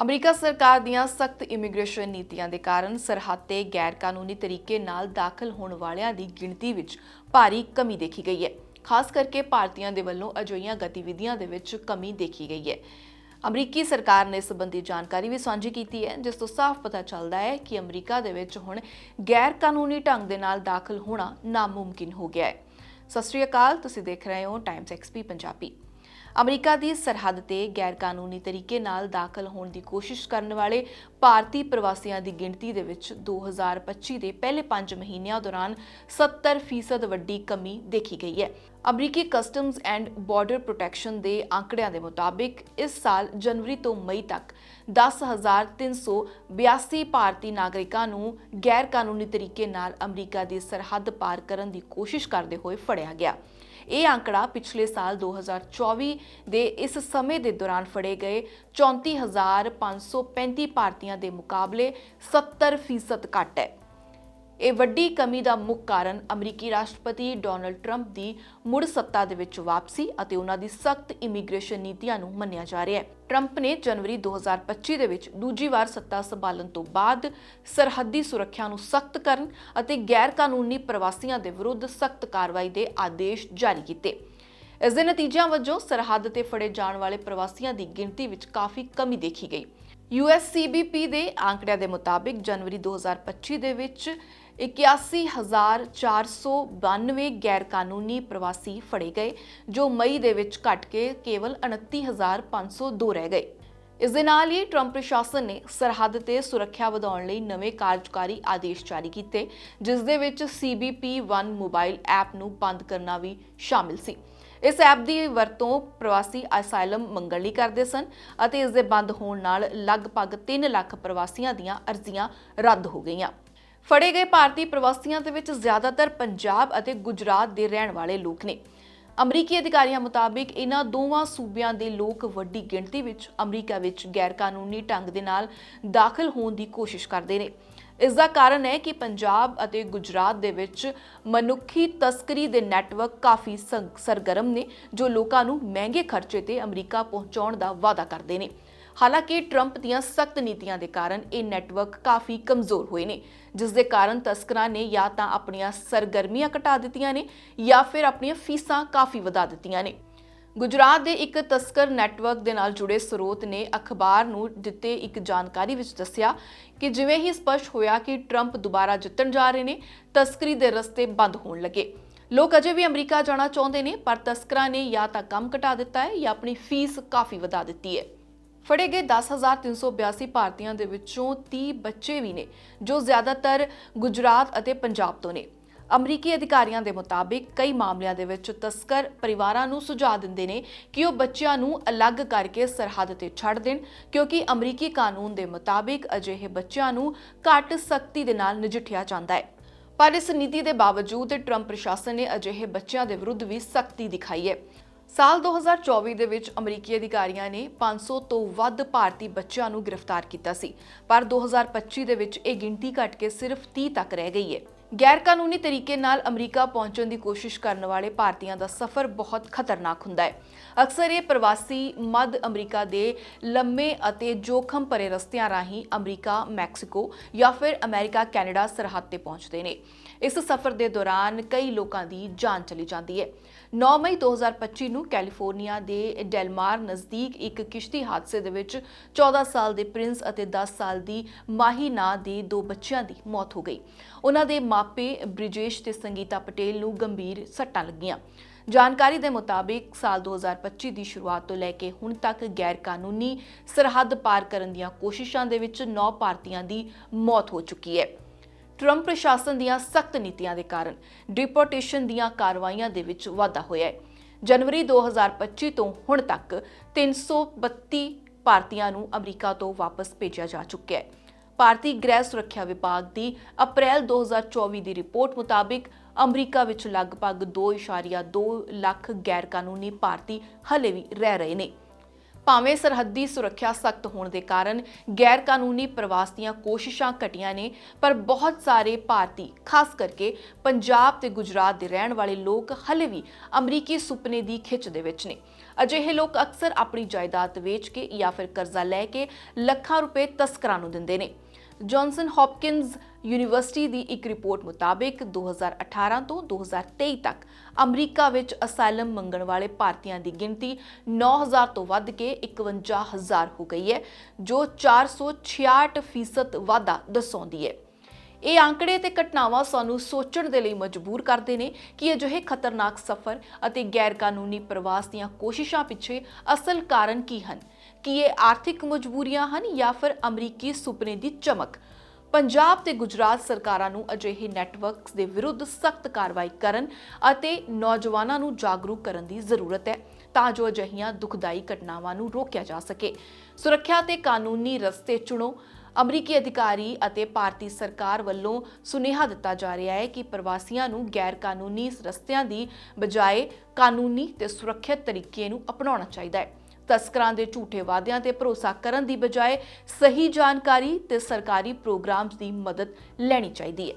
America ਸਰਕਾਰ ਦੀਆਂ ਸਖਤ ਇਮੀਗ੍ਰੇਸ਼ਨ ਨੀਤੀਆਂ ਦੇ ਕਾਰਨ ਸਰਹੱਦ ਤੇ ਗੈਰ ਕਾਨੂੰਨੀ ਤਰੀਕੇ ਨਾਲ ਦਾਖਲ ਹੋਣ ਵਾਲਿਆਂ ਦੀ ਗਿਣਤੀ ਵਿੱਚ ਭਾਰੀ ਕਮੀ ਦੇਖੀ ਗਈ ਹੈ। ਖਾਸ ਕਰਕੇ ਭਾਰਤੀਆਂ ਦੇ ਵੱਲੋਂ ਅਜਿਹੀਆਂ ਗਤੀਵਿਧੀਆਂ ਦੇ ਵਿੱਚ ਕਮੀ ਦੇਖੀ ਗਈ ਹੈ। ਅਮਰੀਕੀ ਸਰਕਾਰ ਨੇ ਇਸ ਸੰਬੰਧੀ ਜਾਣਕਾਰੀ ਵੀ ਸਾਂਝੀ ਕੀਤੀ ਹੈ, ਜਿਸ ਤੋਂ ਸਾਫ਼ ਪਤਾ ਚੱਲਦਾ ਹੈ ਕਿ ਅਮਰੀਕਾ ਦੇ ਵਿੱਚ ਹੁਣ ਗੈਰ ਕਾਨੂੰਨੀ ਢੰਗ ਦੇ ਨਾਲ ਦਾਖਲ ਹੋਣਾ ਨਾਮੁਮਕਿਨ ਹੋ ਗਿਆ ਹੈ। ਸਤਿ ਸ਼੍ਰੀ ਅਕਾਲ, ਤੁਸੀਂ ਦੇਖ ਰਹੇ ਹੋ ਟਾਈਮਸ ਐਕਸਪੀ ਪੰਜਾਬੀ। ਅਮਰੀਕਾ ਦੀ ਸਰਹੱਦ ਤੇ ਗੈਰ ਕਾਨੂੰਨੀ ਤਰੀਕੇ ਨਾਲ ਦਾਖਲ ਹੋਣ ਦੀ ਕੋਸ਼ਿਸ਼ ਕਰਨ ਵਾਲੇ ਭਾਰਤੀ ਪ੍ਰਵਾਸੀਆਂ ਦੀ ਗਿਣਤੀ ਦੇ ਵਿੱਚ 2025 ਦੇ ਪਹਿਲੇ 5 ਮਹੀਨਿਆਂ ਦੌਰਾਨ 70% ਵੱਡੀ ਕਮੀ ਦੇਖੀ ਗਈ ਹੈ। ਅਮਰੀਕੀ ਕਸਟਮਸ ਐਂਡ ਬਾਰਡਰ ਪ੍ਰੋਟੈਕਸ਼ਨ ਦੇ ਅੰਕੜਿਆਂ ਦੇ ਮੁਤਾਬਿਕ ਇਸ ਸਾਲ ਜਨਵਰੀ ਤੋਂ ਮਈ ਤੱਕ 10382 ਭਾਰਤੀ ਨਾਗਰਿਕਾਂ ਨੂੰ ਗੈਰ ਕਾਨੂੰਨੀ ਤਰੀਕੇ ਨਾਲ ਅਮਰੀਕਾ ਦੀ ਸਰਹੱਦ ਪਾਰ ਕਰਨ ਦੀ ਕੋਸ਼ਿਸ਼ ਕਰਦੇ ਹੋਏ ਫੜਿਆ ਗਿਆ। ਇਹ ਅੰਕੜਾ ਪਿਛਲੇ ਸਾਲ 2024 ਦੇ ਇਸ ਸਮੇਂ ਦੇ ਦੌਰਾਨ ਫੜੇ ਗਏ 34535 ਭਾਰਤੀਆਂ ਦੇ ਮੁਕਾਬਲੇ 70% ਘੱਟ ਹੈ। ਇਹ ਵੱਡੀ ਕਮੀ ਦਾ ਮੁੱਖ ਕਾਰਨ ਅਮਰੀਕੀ ਰਾਸ਼ਟਰਪਤੀ ਡੋਨਲਡ ਟਰੰਪ ਦੀ ਮੁੜ ਸੱਤਾ ਦੇ ਵਿੱਚ ਵਾਪਸੀ ਅਤੇ ਉਹਨਾਂ ਦੀ ਸਖਤ ਇਮੀਗ੍ਰੇਸ਼ਨ ਨੀਤੀਆਂ ਨੂੰ ਮੰਨਿਆ ਜਾ ਰਿਹਾ ਹੈ। ਟਰੰਪ ਨੇ ਜਨਵਰੀ 2025 ਦੇ ਵਿੱਚ ਦੂਜੀ ਵਾਰ ਸੱਤਾ ਸੰਭਾਲਣ ਤੋਂ ਬਾਅਦ ਸਰਹੱਦੀ ਸੁਰੱਖਿਆ ਨੂੰ ਸਖਤ ਕਰਨ ਅਤੇ ਗੈਰ ਕਾਨੂੰਨੀ ਪ੍ਰਵਾਸੀਆਂ ਦੇ ਵਿਰੁੱਧ ਸਖਤ ਕਾਰਵਾਈ ਦੇ ਆਦੇਸ਼ ਜਾਰੀ ਕੀਤੇ। ਇਸ ਦੇ ਨਤੀਜਿਆਂ ਵਜੋਂ ਸਰਹੱਦ ਤੇ ਫੜੇ ਜਾਣ ਵਾਲੇ ਪ੍ਰਵਾਸੀਆਂ ਦੀ ਗਿਣਤੀ ਵਿੱਚ ਕਾਫੀ ਕਮੀ ਦੇਖੀ ਗਈ। USCBP ਦੇ ਆંકੜਿਆਂ ਦੇ ਮੁਤਾਬਿਕ ਜਨਵਰੀ 2025 ਦੇ ਵਿੱਚ 81492 ਗੈਰ ਕਾਨੂੰਨੀ ਪ੍ਰਵਾਸੀ ਫੜੇ ਗਏ, ਜੋ ਮਈ ਦੇ ਵਿੱਚ ਘਟ ਕੇ ਕੇਵਲ 29502 ਰਹਿ ਗਏ। ਇਸ ਦੇ ਨਾਲ ਹੀ ਟਰੰਪ ਪ੍ਰਸ਼ਾਸਨ ਨੇ ਸਰਹੱਦ ਤੇ ਸੁਰੱਖਿਆ ਵਧਾਉਣ ਲਈ ਨਵੇਂ ਕਾਰਜਕਾਰੀ ਆਦੇਸ਼ ਜਾਰੀ ਕੀਤੇ, ਜਿਸ ਦੇ ਵਿੱਚ CBP1 ਮੋਬਾਈਲ ਐਪ ਨੂੰ ਬੰਦ ਕਰਨਾ ਵੀ ਸ਼ਾਮਿਲ ਸੀ। ਇਸ ਐਪ ਦੀ ਵਰਤੋਂ ਪ੍ਰਵਾਸੀ ਅਸਾਈਲਮ ਮੰਗਣ ਲਈ ਕਰਦੇ ਸਨ ਅਤੇ ਇਸ ਦੇ ਬੰਦ ਹੋਣ ਨਾਲ ਲਗਭਗ 3 ਲੱਖ ਪ੍ਰਵਾਸੀਆਂ ਦੀਆਂ ਅਰਜ਼ੀਆਂ ਰੱਦ ਹੋ ਗਈਆਂ। ਫੜੇ ਗਏ ਭਾਰਤੀ ਪ੍ਰਵਾਸੀਆਂ ਦੇ ਵਿੱਚ ਜ਼ਿਆਦਾਤਰ ਪੰਜਾਬ ਅਤੇ ਗੁਜਰਾਤ ਦੇ ਰਹਿਣ ਵਾਲੇ ਲੋਕ ਨੇ। ਅਮਰੀਕੀ ਅਧਿਕਾਰੀਆਂ ਮੁਤਾਬਿਕ ਇਹਨਾਂ ਦੋਵਾਂ ਸੂਬਿਆਂ ਦੇ ਲੋਕ ਵੱਡੀ ਗਿਣਤੀ ਵਿੱਚ ਅਮਰੀਕਾ ਵਿੱਚ ਗੈਰ ਕਾਨੂੰਨੀ ਢੰਗ ਦੇ ਨਾਲ ਦਾਖਲ ਹੋਣ ਦੀ ਕੋਸ਼ਿਸ਼ ਕਰਦੇ ਨੇ। ਇਸ ਦਾ ਕਾਰਨ ਹੈ ਕਿ ਪੰਜਾਬ ਅਤੇ ਗੁਜਰਾਤ ਦੇ ਵਿੱਚ ਮਨੁੱਖੀ ਤਸਕਰੀ ਦੇ ਨੈਟਵਰਕ ਕਾਫੀ ਸੰ- ਸਰਗਰਮ ਨੇ, ਜੋ ਲੋਕਾਂ ਨੂੰ ਮਹਿੰਗੇ ਖਰਚੇ ਤੇ ਅਮਰੀਕਾ ਪਹੁੰਚਾਉਣ ਦਾ ਵਾਅਦਾ ਕਰਦੇ ਨੇ। ਹਾਲਾਂਕਿ ਟਰੰਪ ਦੀਆਂ ਸਖਤ ਨੀਤੀਆਂ ਦੇ ਕਾਰਨ ਇਹ ਨੈਟਵਰਕ ਕਾਫੀ ਕਮਜ਼ੋਰ ਹੋਏ ਨੇ, ਜਿਸ ਦੇ ਕਾਰਨ ਤਸਕਰਾਂ ਨੇ ਜਾਂ ਤਾਂ ਆਪਣੀਆਂ ਸਰਗਰਮੀਆਂ ਘਟਾ ਦਿੱਤੀਆਂ ਨੇ ਜਾਂ ਫਿਰ ਆਪਣੀਆਂ ਫੀਸਾਂ ਕਾਫੀ ਵਧਾ ਦਿੱਤੀਆਂ ਨੇ। ਗੁਜਰਾਤ ਦੇ ਇੱਕ ਤਸਕਰ ਨੈਟਵਰਕ ਦੇ ਨਾਲ ਜੁੜੇ ਸਰੋਤ ਨੇ ਅਖਬਾਰ ਨੂੰ ਦਿੱਤੇ ਇੱਕ ਜਾਣਕਾਰੀ ਵਿੱਚ ਦੱਸਿਆ ਕਿ ਜਿਵੇਂ ਹੀ ਸਪਸ਼ਟ ਹੋਇਆ ਕਿ ਟਰੰਪ ਦੁਬਾਰਾ ਜਿੱਤਣ ਜਾ ਰਹੇ ਨੇ, ਤਸਕਰੀ ਦੇ ਰਸਤੇ ਬੰਦ ਹੋਣ ਲੱਗੇ। ਲੋਕ ਅਜੇ ਵੀ ਅਮਰੀਕਾ ਜਾਣਾ ਚਾਹੁੰਦੇ ਨੇ, ਪਰ ਤਸਕਰਾਂ ਨੇ ਜਾਂ ਤਾਂ ਕੰਮ ਘਟਾ ਦਿੱਤਾ ਹੈ ਜਾਂ ਆਪਣੀ ਫੀਸ ਕਾਫੀ ਵਧਾ ਦਿੱਤੀ ਹੈ। ਫੜੇ ਗਏ 10382 ਭਾਰਤੀਆਂ ਦੇ ਵਿੱਚੋਂ 30 ਬੱਚੇ ਵੀ ਨੇ, ਜੋ ਜ਼ਿਆਦਾਤਰ ਗੁਜਰਾਤ ਅਤੇ ਪੰਜਾਬ ਤੋਂ ਨੇ। ਅਮਰੀਕੀ ਅਧਿਕਾਰੀਆਂ ਦੇ ਮੁਤਾਬਿਕ ਕਈ ਮਾਮਲਿਆਂ ਦੇ ਵਿੱਚ ਤਸਕਰ ਪਰਿਵਾਰਾਂ ਨੂੰ ਸੁਝਾਅ ਦਿੰਦੇ ਨੇ ਕਿ ਉਹ ਬੱਚਿਆਂ ਨੂੰ ਅਲੱਗ ਕਰਕੇ ਸਰਹੱਦ ਤੇ ਛੱਡ ਦੇਣ, ਕਿਉਂਕਿ ਅਮਰੀਕੀ ਕਾਨੂੰਨ ਦੇ ਮੁਤਾਬਿਕ ਅਜਿਹੇ ਬੱਚਿਆਂ ਨੂੰ ਘੱਟ ਸਖਤੀ ਦੇ ਨਾਲ ਨਜਿੱਠਿਆ ਜਾਂਦਾ ਹੈ। ਪਰ ਇਸ ਨੀਤੀ ਦੇ ਬਾਵਜੂਦ ਟਰੰਪ ਪ੍ਰਸ਼ਾਸਨ ਨੇ ਅਜਿਹੇ ਬੱਚਿਆਂ ਦੇ ਵਿਰੁੱਧ ਵੀ ਸਖਤੀ ਦਿਖਾਈ ਹੈ। ਸਾਲ 2024 ਦੇ ਵਿੱਚ ਅਮਰੀਕੀ ਅਧਿਕਾਰੀਆਂ ਨੇ 500 ਤੋਂ ਵੱਧ ਭਾਰਤੀ ਬੱਚਿਆਂ ਨੂੰ ਗ੍ਰਿਫਤਾਰ ਕੀਤਾ ਸੀ, ਪਰ 2025 ਦੇ ਵਿੱਚ ਇਹ ਗਿਣਤੀ ਘਟ ਕੇ ਸਿਰਫ 30 ਤੱਕ ਰਹਿ ਗਈ ਹੈ। ਗੈਰ ਕਾਨੂੰਨੀ ਤਰੀਕੇ ਨਾਲ ਅਮਰੀਕਾ ਪਹੁੰਚਣ ਦੀ ਕੋਸ਼ਿਸ਼ ਕਰਨ ਵਾਲੇ ਭਾਰਤੀਆਂ ਦਾ ਸਫ਼ਰ ਬਹੁਤ ਖਤਰਨਾਕ ਹੁੰਦਾ ਹੈ। ਅਕਸਰ ਇਹ ਪ੍ਰਵਾਸੀ ਮੱਧ ਅਮਰੀਕਾ ਦੇ ਲੰਮੇ ਅਤੇ ਜੋਖਮ ਭਰੇ ਰਸਤਿਆਂ ਰਾਹੀਂ ਅਮਰੀਕਾ, ਮੈਕਸੀਕੋ ਜਾਂ ਫਿਰ ਅਮਰੀਕਾ, ਕੈਨੇਡਾ ਸਰਹੱਦ ਤੇ ਪਹੁੰਚਦੇ ਨੇ। ਇਸ ਸਫ਼ਰ ਦੇ ਦੌਰਾਨ ਕਈ ਲੋਕਾਂ ਦੀ ਜਾਨ ਚਲੀ ਜਾਂਦੀ ਹੈ। 9 ਮਈ 2025 ਨੂੰ ਕੈਲੀਫੋਰਨੀਆ ਦੇ ਡੈਲਮਾਰ ਨਜ਼ਦੀਕ ਇੱਕ ਕਿਸ਼ਤੀ ਹਾਦਸੇ ਦੇ ਵਿੱਚ 14 ਸਾਲ ਦੇ ਪ੍ਰਿੰਸ ਅਤੇ 10 ਸਾਲ ਦੀ ਮਾਹੀ ਨਾਂ ਦੇ ਦੋ ਬੱਚਿਆਂ ਦੀ ਮੌਤ ਹੋ ਗਈ। ਉਹਨਾਂ ਦੇ ਮਾਪੇ ਬ੍ਰਿਜੇਸ਼ ਤੇ ਸੰਗੀਤਾ ਪਟੇਲ ਨੂੰ ਗੰਭੀਰ ਸੱਟਾਂ ਲੱਗੀਆਂ। ਜਾਣਕਾਰੀ ਦੇ ਮੁਤਾਬਿਕ ਸਾਲ 2025 ਦੀ ਸ਼ੁਰੂਆਤ ਤੋਂ ਲੈ ਕੇ ਹੁਣ ਤੱਕ ਗੈਰ ਕਾਨੂੰਨੀ ਸਰਹੱਦ ਪਾਰ ਕਰਨ ਦੀਆਂ ਕੋਸ਼ਿਸ਼ਾਂ ਦੇ ਵਿੱਚ 9 ਭਾਰਤੀਆਂ ਦੀ ਮੌਤ ਹੋ ਚੁੱਕੀ ਹੈ। ਟਰੰਪ ਪ੍ਰਸ਼ਾਸਨ ਦੀਆਂ ਸਖਤ ਨੀਤੀਆਂ ਦੇ ਕਾਰਨ ਡਿਪੋਰਟੇਸ਼ਨ ਦੀਆਂ ਕਾਰਵਾਈਆਂ ਦੇ ਵਿੱਚ ਵਾਧਾ ਹੋਇਆ ਹੈ। ਜਨਵਰੀ 2025 ਤੋਂ ਹੁਣ ਤੱਕ 332 ਭਾਰਤੀਆਂ ਨੂੰ ਅਮਰੀਕਾ ਤੋਂ ਵਾਪਸ ਭੇਜਿਆ ਜਾ ਚੁੱਕਿਆ ਹੈ। ਭਾਰਤੀ ਗ੍ਰਹਿ ਸੁਰੱਖਿਆ ਵਿਭਾਗ ਦੀ ਅਪ੍ਰੈਲ 2024 ਦੀ ਰਿਪੋਰਟ ਮੁਤਾਬਿਕ ਅਮਰੀਕਾ ਵਿੱਚ ਲਗਭਗ 2.2 ਲੱਖ ਗੈਰ ਕਾਨੂੰਨੀ ਭਾਰਤੀ ਹਲੇ ਵੀ ਰਹਿ ਰਹੇ ਨੇ। ਭਾਵੇਂ ਸਰਹੱਦੀ ਸੁਰੱਖਿਆ ਸਖਤ ਹੋਣ ਦੇ ਕਾਰਨ ਗੈਰ ਕਾਨੂੰਨੀ ਪ੍ਰਵਾਸ ਦੀਆਂ ਕੋਸ਼ਿਸ਼ਾਂ ਘਟੀਆਂ ਨੇ, ਪਰ ਬਹੁਤ ਸਾਰੇ ਭਾਰਤੀ, ਖਾਸ ਕਰਕੇ ਪੰਜਾਬ ਤੇ ਗੁਜਰਾਤ ਦੇ ਰਹਿਣ ਵਾਲੇ ਲੋਕ ਹਲੇ ਵੀ ਅਮਰੀਕੀ ਸੁਪਨੇ ਦੀ ਖਿੱਚ ਦੇ ਵਿੱਚ ਨੇ। ਅਜਿਹੇ ਲੋਕ ਅਕਸਰ ਆਪਣੀ ਜਾਇਦਾਦ ਵੇਚ ਕੇ ਜਾਂ ਫਿਰ ਕਰਜ਼ਾ ਲੈ ਕੇ ਲੱਖਾਂ ਰੁਪਏ ਤਸਕਰਾਂ ਨੂੰ ਦਿੰਦੇ ਨੇ। ਜੌਨਸਨ ਹੌਪਕਿੰਸ ਯੂਨੀਵਰਸਿਟੀ ਦੀ ਇੱਕ ਰਿਪੋਰਟ ਮੁਤਾਬਿਕ 2018 ਤੋਂ 2023 ਤੱਕ ਅਮਰੀਕਾ ਵਿੱਚ ਅਸਾਈਲਮ ਮੰਗਣ ਵਾਲੇ ਭਾਰਤੀਆਂ ਦੀ ਗਿਣਤੀ 9000 ਤੋਂ ਵੱਧ ਕੇ 51000 ਹੋ ਗਈ ਹੈ, ਜੋ 466% ਵਾਧਾ ਦਰਸਾਉਂਦੀ ਹੈ। ਇਹ ਆંકੜੇ ਤੇ ਘਟਨਾਵਾਂ ਸਾਨੂੰ ਸੋਚਣ ਦੇ ਲਈ ਮਜਬੂਰ ਕਰਦੇ ਨੇ ਕਿ ਅਜਿਹੇ ਖਤਰਨਾਕ ਸਫ਼ਰ ਅਤੇ ਗੈਰਕਾਨੂੰਨੀ ਪ੍ਰਵਾਸ ਦੀਆਂ ਕੋਸ਼ਿਸ਼ਾਂ ਪਿੱਛੇ ਅਸਲ ਕਾਰਨ ਕੀ ਹਨ? ਕੀ ਇਹ ਆਰਥਿਕ ਮਜਬੂਰੀਆਂ ਹਨ ਜਾਂ ਫਿਰ ਅਮਰੀਕੀ ਸੁਪਨੇ ਦੀ ਚਮਕ? ਪੰਜਾਬ ਤੇ ਗੁਜਰਾਤ ਸਰਕਾਰਾਂ ਨੂੰ ਅਜਿਹੇ ਨੈਟਵਰਕਸ ਦੇ ਵਿਰੁੱਧ ਸਖਤ ਕਾਰਵਾਈ ਕਰਨ ਅਤੇ ਨੌਜਵਾਨਾਂ ਨੂੰ ਜਾਗਰੂਕ ਕਰਨ ਦੀ ਜ਼ਰੂਰਤ ਹੈ ਤਾਂ ਜੋ ਅਜਿਹੀਆਂ ਦੁਖਦਾਈ ਘਟਨਾਵਾਂ ਨੂੰ ਰੋਕਿਆ ਜਾ ਸਕੇ। ਸੁਰੱਖਿਆ ਤੇ ਕਾਨੂੰਨੀ ਰਸਤੇ ਚੁਣੋ। ਅਮਰੀਕੀ ਅਧਿਕਾਰੀ ਅਤੇ ਭਾਰਤੀ ਸਰਕਾਰ ਵੱਲੋਂ ਸੁਨੇਹਾ ਦਿੱਤਾ ਜਾ ਰਿਹਾ ਹੈ ਕਿ ਪ੍ਰਵਾਸੀਆਂ ਨੂੰ ਗੈਰ ਕਾਨੂੰਨੀ ਰਸਤਿਆਂ ਦੀ ਬਜਾਏ ਕਾਨੂੰਨੀ ਤੇ ਸੁਰੱਖਿਅਤ ਤਰੀਕੇ ਨੂੰ ਅਪਣਾਉਣਾ ਚਾਹੀਦਾ ਹੈ। ਤਸਕਰਾਂ ਦੇ ਝੂਠੇ ਵਾਅਦਿਆਂ ਤੇ ਭਰੋਸਾ ਕਰਨ ਦੀ ਬਜਾਏ ਸਹੀ ਜਾਣਕਾਰੀ ਤੇ ਸਰਕਾਰੀ ਪ੍ਰੋਗਰਾਮਸ ਦੀ ਮਦਦ ਲੈਣੀ ਚਾਹੀਦੀ ਹੈ।